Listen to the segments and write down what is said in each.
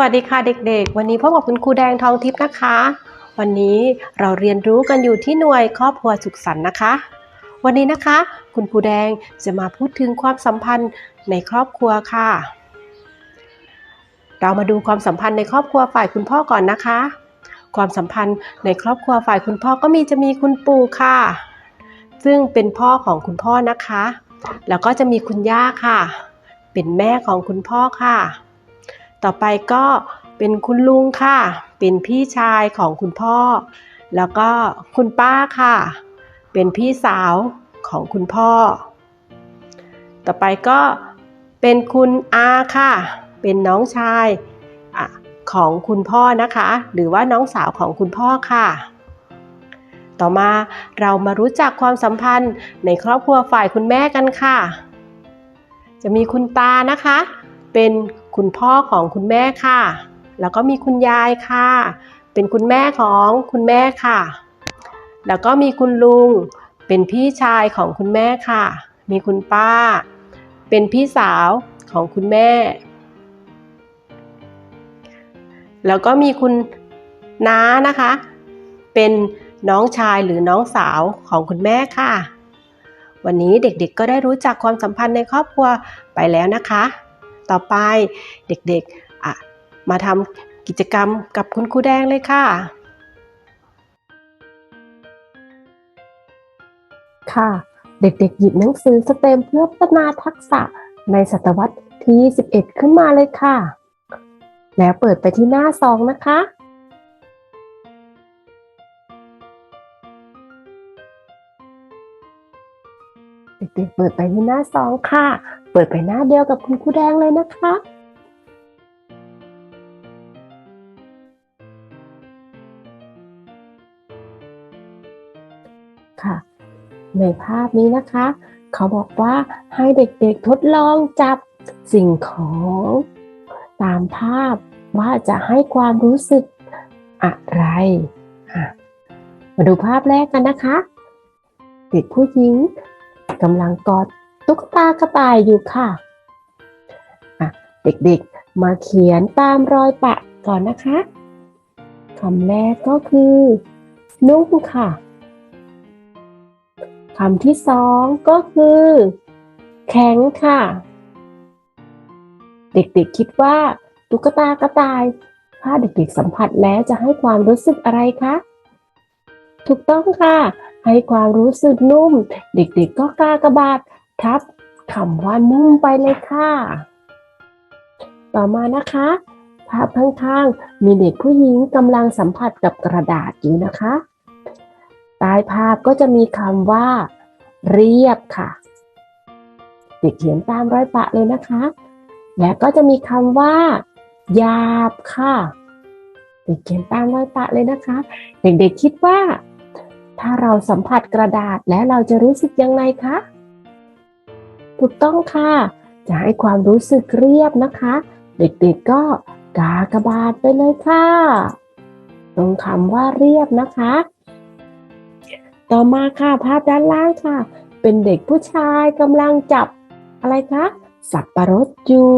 วัสดีค่ะเด็กๆ วันนี้พบกับคุณครูแดงทองทิพย์นะคะ วันนี้เราเรียนรู้กันอยู่ที่หน่วยครอบครัวสุขสันต์นะคะ วันนี้นะคะ คุณครูแดงจะมาพูดถึงความสัมพันธ์ในครอบครัวค่ะ เรามาดูความสัมพันธ์ในครอบครัวฝ่ายคุณพ่อก่อนนะคะ ความสัมพันธ์ในครอบครัวฝ่ายคุณพ่อก็มีจะมีคุณปู่ค่ะ ซึ่งเป็นพ่อของคุณพ่อนะคะ แล้วก็จะมีคุณย่าค่ะ เป็นแม่ของคุณพ่อค่ะ ต่อไปก็เป็นคุณลุงค่ะ เป็นพี่ชายของคุณพ่อ แล้วก็คุณป้าค่ะ เป็นพี่สาวของคุณพ่อ ต่อไปก็เป็นคุณอาค่ะ เป็นน้องชายของคุณพ่อนะคะ หรือว่าน้องสาวของคุณพ่อค่ะ ต่อมาเรามารู้จักความสัมพันธ์ในครอบครัวฝ่ายคุณแม่กันค่ะ จะมีคุณตานะคะ เป็น คุณพ่อของคุณแม่ค่ะ แล้วก็มีคุณยายค่ะ เป็นคุณแม่ของคุณแม่ค่ะ แล้วก็มีคุณลุง เป็นพี่ชายของคุณแม่ค่ะ มีคุณป้า เป็นพี่สาวของคุณแม่ แล้วก็มีคุณน้านะคะ เป็นน้องชายหรือน้องสาวของคุณแม่ค่ะ วันนี้เด็กๆก็ได้รู้จักความสัมพันธ์ในครอบครัวไปแล้วนะคะ ต่อไปเด็กๆอะมาทำกิจกรรมกับคุณครูแดงเลยค่ะ ค่ะ เด็กๆ หยิบหนังสือสเต็มเพื่อพัฒนาทักษะในศตวรรษที่ 21 ขึ้นมาเลยค่ะ แล้วเปิดไปที่หน้าซองนะคะ เด็กเปิดไปที่หน้าซองค่ะ เปิดไปหน้าเดียวกับคุณครูแดงเลยนะคะค่ะ ในภาพนี้นะคะ เขาบอกว่าให้เด็กๆทดลองจับสิ่งของ ตามภาพว่าจะให้ความรู้สึกอะไระมาดูภาพแรกกันนะคะ เด็กผู้หญิง กำลังกอดตุ๊กตากระต่ายอยู่ค่ะะเด็กๆมาเขียนตามรอยปะก่อนนะคะคำแรกก็คือ นุ่งค่ะคำที่สองก็คือ แข็งค่ะ เด็กๆคิดว่า ตุ๊กตากระต่าย ถ้าเด็กๆสัมผัสแล้วจะให้ความรู้สึกอะไรคะ ถูกต้องค่ะ ให้ความรู้สึกนุ่ม เด็กๆก็กากระบาดทับคำว่านุ่มไปเลยค่ะ ต่อมานะคะภาพข้างๆ มีเด็กผู้หญิงกำลังสัมผัสกับกระดาษอยู่นะคะ ใต้ภาพก็จะมีคำว่า เรียบค่ะ เด็กเขียนตามรอยปะเลยนะคะ และก็จะมีคำว่าหยาบค่ะ เด็กเขียนตามรอยปะเลยนะคะ เด็กๆคิดว่า ถ้าเราสัมผัสกระดาษและเราจะรู้สึกยังไงคะ ถูกต้องค่ะ จะให้ความรู้สึกเรียบนะคะ เด็กๆก็กากระบาดไปเลยค่ะ ตรงคำว่าเรียบนะคะ ต่อมาค่ะภาพด้านล่างค่ะ เป็นเด็กผู้ชายกำลังจับอะไรคะสับปะรดอยู่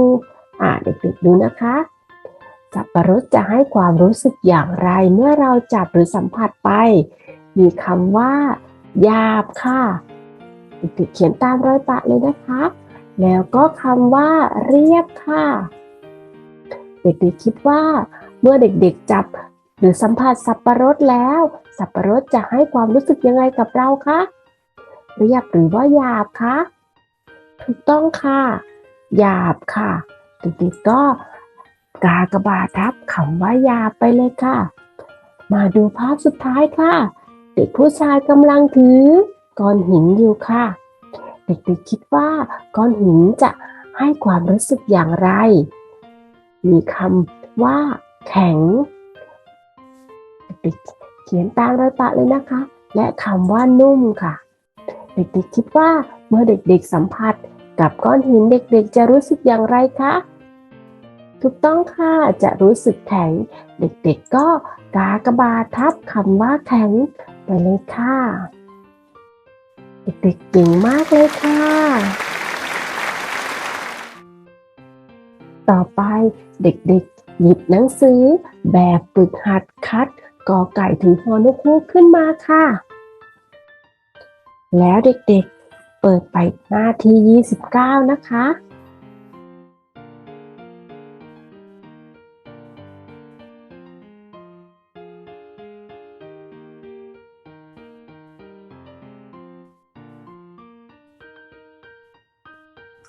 อ่าเด็กๆดูนะคะ สับปะรดจะให้ความรู้สึกอย่างไรเมื่อเราจับหรือสัมผัสไป มีคำว่าหยาบค่ะเด็กเขียนตามรอยปะเลยนะคะ แล้วก็คำว่า เรียบค่ะ เด็กๆคิดว่า เมื่อเด็กๆจับ หรือสัมผัสสับปะรดแล้ว สับปะรดจะให้ความรู้สึกยังไงกับเราคะเรียบหรือว่าหยาบคะถูกต้องค่ะหยาบค่ะเด็กๆก็กากระบาดทับคำว่าหยาบไปเลยค่ะ มาดูภาพสุดท้ายค่ะ เด็กผู้ชายกำลังถือก้อนหินอยู่ค่ะ เด็กๆคิดว่าก้อนหินจะให้ความรู้สึกอย่างไร มีคำว่า แข็ง เด็กๆเขียนตามรอยปะเลยนะคะ และคำว่านุ่มค่ะ เด็กๆคิดว่าเมื่อเด็กๆสัมผัสกับก้อนหินเด็กๆ จะรู้สึกอย่างไรคะถูกต้องค่ะ จะรู้สึกแข็ง เด็กๆก็กากระบาทับคำว่าแข็ง ไปเลยค่ะเด็กๆเก่งมากเลยค่ะ ต่อไปเด็กๆ หยิบหนังสือแบบฝึกหัดคัดกอไก่ถึงฮอนกฮูกขึ้นมาค่ะ แล้วเด็กๆเปิดไปหน้าที่ 29 นะคะ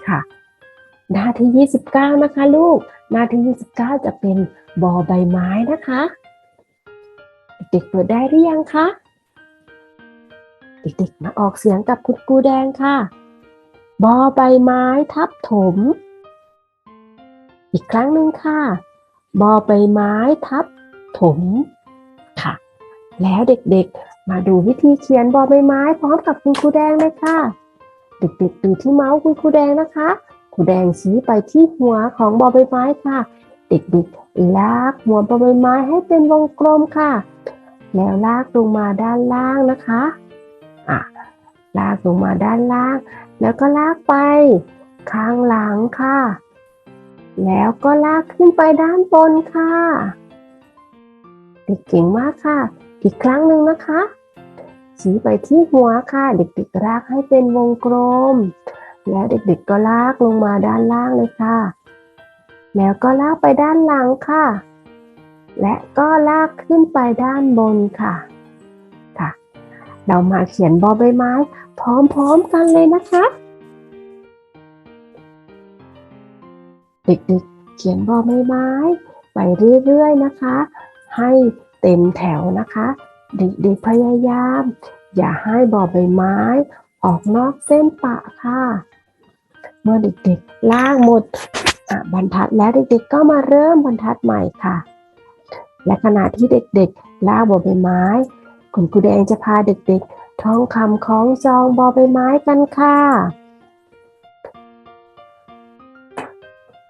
ค่ะ หน้าที่ 29 นะคะลูก หน้าที่ 29 จะเป็นบอใบไม้นะคะ เด็กๆเปิดได้หรือยังคะเด็กๆมาออกเสียงกับคุณครูแดงค่ะ บอใบไม้ทับถม อีกครั้งหนึ่งค่ะ บอใบไม้ทับถมค่ะ แล้วเด็กๆ มาดูวิธีเขียนบอใบไม้พร้อมกับคุณครูแดงเลยค่ะ เด็กๆดูที่เมาส์คุณครูแดงนะคะครูแดงชี้ไปที่หัวของบอใบไม้ค่ะ เด็กๆลากหัวบอใบไม้ให้เป็นวงกลมค่ะ แล้วลากลงมาด้านล่างนะคะอะลากลงมาด้านล่าง แล้วก็ลากไป ข้างหลังค่ะ แล้วก็ลากขึ้นไปด้านบนค่ะ เด็กเก่งมากค่ะ อีกครั้งหนึ่งนะคะ ชี้ไปที่หัวค่ะ เด็กๆลากให้เป็นวงกลม แล้วเด็กๆก็ลากลงมาด้านล่างเลยค่ะ แล้วก็ลากไปด้านหลังค่ะ และก็ลากขึ้นไปด้านบนค่ะค่ะ เรามาเขียนบอใบไม้ พร้อมๆกันเลยนะคะ เด็กๆเขียนบอใบไม้ ไปเรื่อยๆนะคะ ให้เต็มแถวนะคะ เด็กๆพยายาม อย่าให้บอใบไม้ ออกนอกเส้นปะค่ะ เมื่อเด็กๆล่างหมดบรรทัดแล้วเด็กๆก็มาเริ่มบรรทัดใหม่ค่ะ และขณะที่เด็กๆล่างบอใบไม้ คุณครูแดงจะพาเด็กๆท่องคำของจองบอใบไม้กันค่ะ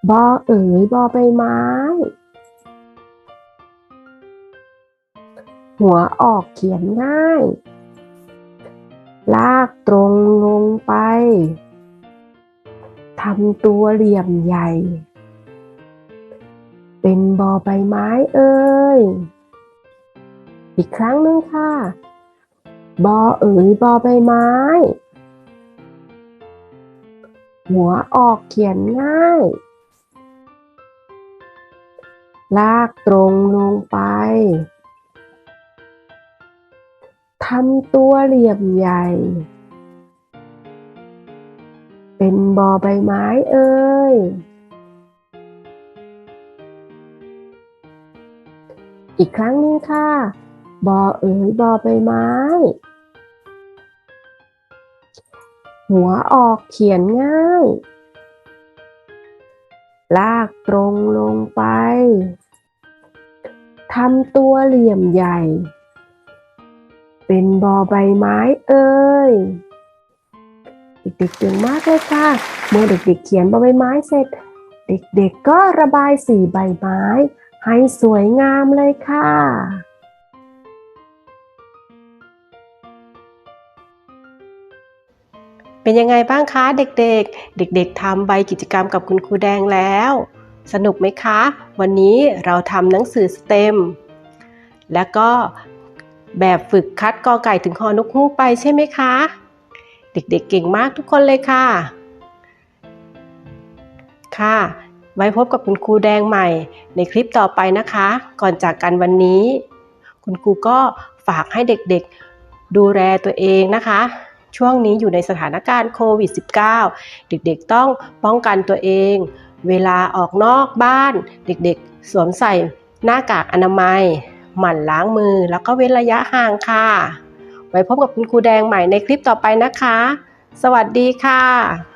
บอเอ๋ยบอใบไม้ หัวออกเขียนง่าย ลากตรงลงไป ทำตัวเหลี่ยมใหญ่ เป็นบอใบไม้เอ่ย อีกครั้งหนึ่งค่ะ บอเอ๋ยบอใบไม้ หัวออกเขียนง่าย ลากตรงลงไป ทำตัวเหลี่ยมใหญ่ เป็นบอใบไม้เอ่ย อีกครั้งนึงค่ะ บอเอ๋ยบอใบไม้ หัวออกเขียนง่าย ลากตรงลงไป ทำตัวเหลี่ยมใหญ่ เป็นบอใบไม้เอ่ยเด็กๆเก่งมากเลยค่ะ เมื่อเด็กๆเขียนบอใบไม้เสร็จ เด็กๆก็ระบายสีใบไม้ ให้สวยงามเลยค่ะ เป็นยังไงบ้างคะเด็กๆ เด็กๆทำใบกิจกรรมกับคุณครูแดงแล้ว สนุกไหมคะ วันนี้เราทำหนังสือสเต็ม แล้วก็ แบบฝึกคัดกอไก่ถึงฮอนกฮูกไปใช่ไหมคะ เด็กๆเก่งมากทุกคนเลยค่ะ ค่ะ ไว้พบกับคุณครูแดงใหม่ในคลิปต่อไปนะคะ ก่อนจากกันวันนี้ คุณครูก็ฝากให้เด็กๆดูแลตัวเองนะคะ ช่วงนี้อยู่ในสถานการณ์โควิด -19 เด็กๆต้องป้องกันตัวเอง เวลาออกนอกบ้าน เด็กๆ สวมใส่หน้ากากอนามัย หมั่นล้างมือแล้วก็เว้นระยะห่างค่ะ ไว้พบกับคุณครูแดงใหม่ในคลิปต่อไปนะคะ สวัสดีค่ะ